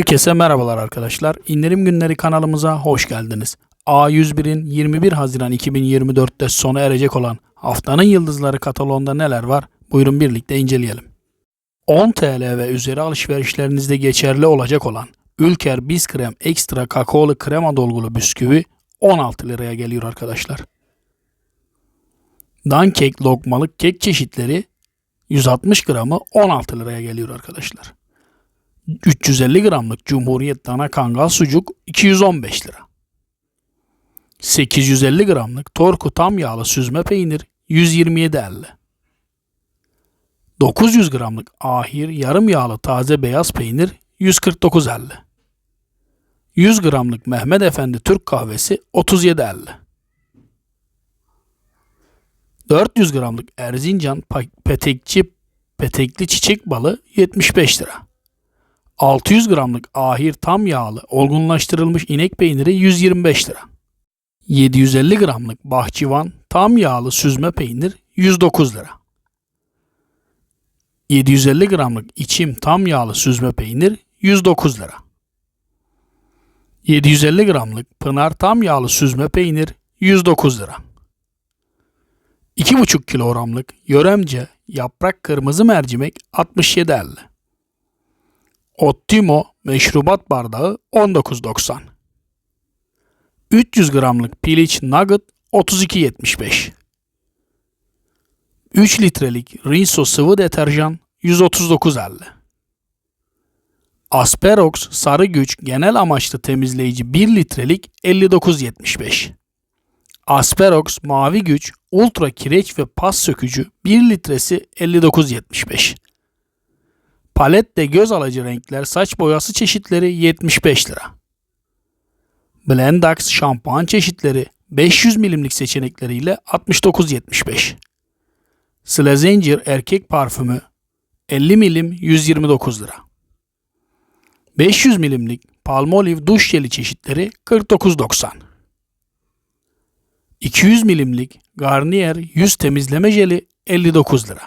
Herkese merhabalar arkadaşlar. İndirim günleri kanalımıza hoş geldiniz. A101'in 21 Haziran 2024'te sona erecek olan haftanın yıldızları kataloğunda neler var? Buyurun birlikte inceleyelim. 10 TL ve üzeri alışverişlerinizde geçerli olacak olan Ülker Biskrem Ekstra Kakaolu Krema Dolgulu Bisküvi 16 liraya geliyor arkadaşlar. Dankek lokmalık kek çeşitleri 160 gramı 16 liraya geliyor arkadaşlar. 350 gramlık Cumhuriyet dana kangal sucuk 215 lira. 850 gramlık Torku tam yağlı süzme peynir 127.50. 900 gramlık Ahir yarım yağlı taze beyaz peynir 149.50. 100 gramlık Mehmet Efendi Türk kahvesi 37.50. 400 gramlık Erzincan petekçi petekli çiçek balı 75 lira. 600 gramlık ahir tam yağlı olgunlaştırılmış inek peyniri 125 lira. 750 gramlık bahçıvan tam yağlı süzme peynir 109 lira. 750 gramlık içim tam yağlı süzme peynir 109 lira. 750 gramlık pınar tam yağlı süzme peynir 109 lira. 2,5 kilogramlık yöremce yaprak kırmızı mercimek 67.50. Ottimo meşrubat bardağı 19.90. 300 gramlık piliç nugget 32.75. 3 litrelik Rinso sıvı deterjan 139.50. Asperox sarı güç genel amaçlı temizleyici 1 litrelik 59.75. Asperox mavi güç ultra kireç ve pas sökücü 1 litresi 59.75. Palette göz alıcı renkler saç boyası çeşitleri 75 lira. Blendax şampuan çeşitleri 500 milimlik seçenekleriyle 69.75. Slazenger erkek parfümü 50 milim 129 lira. 500 milimlik Palmolive duş jeli çeşitleri 49.90. 200 milimlik Garnier yüz temizleme jeli 59 lira.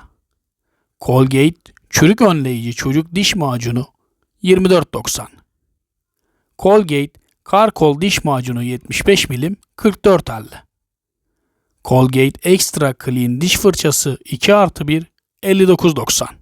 Colgate çürük önleyici çocuk diş macunu 24.90. Colgate Karkol diş macunu 75 milim 44.50. Colgate Extra Clean diş fırçası 2 artı 1 59.90.